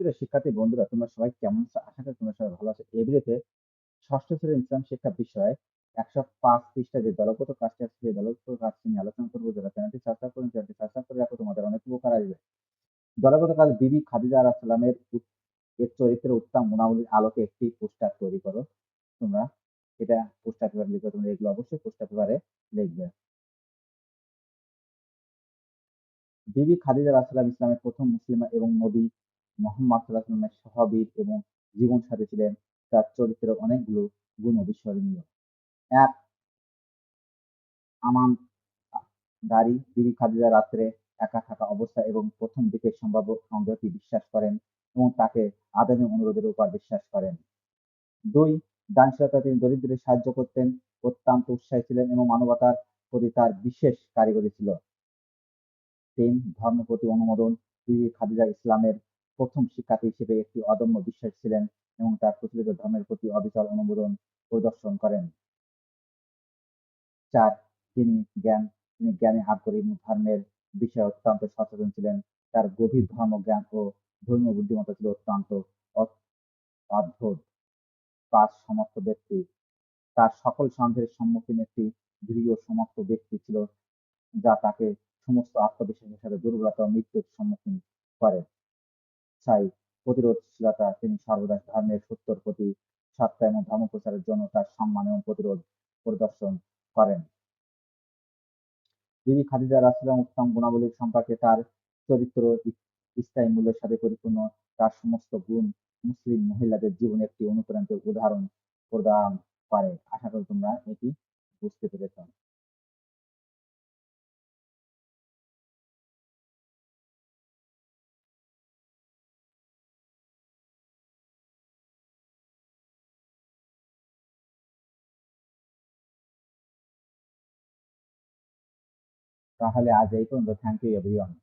প্রিয় শিক্ষার্থী বন্ধুরা, তোমরা সবাই কেমন আছো? আশা করি তোমরা সবাই ভালো আছো। এই ভিডিওতে ষষ্ঠ শ্রেণির ইসলাম শিক্ষা বিষয়ে একশো পাঁচ পৃষ্ঠা যে দলগত কাজটি আছে, সেই দলগত কাজটি নিয়ে আলোচনা করব। যারা চ্যানেলটি সাবস্ক্রাইব করেন চ্যানেলটি সাবস্ক্রাইব করে রাখো। তোমাদের অনেক উপকার আসবে। দলগত কাজ বিবি খাদিজা আলাহ সালামের এর চরিত্রের উত্তম গুণাবলীর আলোকে একটি পোস্টার তৈরি করো। তোমরা এটা পোস্টার পেপার লিখবে, তোমরা এগুলো অবশ্যই পোস্টার পেপারে লিখবে। বিবি খাদিজা রাসুলাম ইসলামের প্রথম মুসলিমা এবং নবী মোহাম্মদ সাল্লাহামের সহাবীর এবং জীবন সাথী ছিলেন তার চরিত্রের অনেকগুলো গুণ অবিস্মরণীয় এক, আমান দারি, বিবি খাদিজা রাত্রে একা থাকা অবস্থা এবং প্রথম দিকে সম্ভাব্য সংদেহটি বিশ্বাস করেন এবং তাকে আদামি অনুরোধের উপর বিশ্বাস করেন। দুই দানশীলতা তিনি দরিদ্রের সাহায্য করতেন, অত্যন্ত উৎসাহী ছিলেন এবং মানবতার প্রতি তার বিশেষ কারিগরি ছিল। তিন, ধর্ম প্রতি অনুমোদন তিনি খাদিজা ইসলামের প্রথম শিক্ষার্থী হিসেবে একটি অদম্য বিশ্বাস ছিলেন এবং তার প্রচলিত ধর্মের প্রতি অবিচল অনুমোদন প্রদর্শন করেন। চার, তিনি জ্ঞান, তিনি জ্ঞানে আগ্রহী ধর্মের বিষয়ে অত্যন্ত সচেতন ছিলেন। তার গভীর ধর্ম জ্ঞান ও ধর্মীয় বুদ্ধিমত্তা ছিল অত্যন্ত অদ্ভুত। পাঁচ, সমস্ত ব্যক্তি। তার সকল সন্দেহের সম্মুখীন একটি দৃঢ় সমস্ত ব্যক্তি ছিল যা তাকে সমস্ত আত্মবিশ্বাসের সাথে দুর্বলতা ও মৃত্যুর সম্মুখীন করে। ছয় প্রতিরোধশীলতা, তিনি সর্বদা ধর্মের সত্যর প্রতি সত্তা এবং ধর্ম প্রচারের জন্য তার সম্মান এবং প্রতিরোধ প্রদর্শন করেন। বিবি খাদিজা রাসুলাম উত্তম গুণাবলীর সম্পর্কে তার চরিত্র স্থায়ী মূল্যের সাথে পরিপূর্ণ। তার সমস্ত গুণ মুসলিম মহিলাদের জীবনে একটি অনুপ্রাণিত উদাহরণ প্রদান করে। আশা করি তোমরা এটি বুঝতে পেরেছ। راحل عزیز رو تنگ یابریان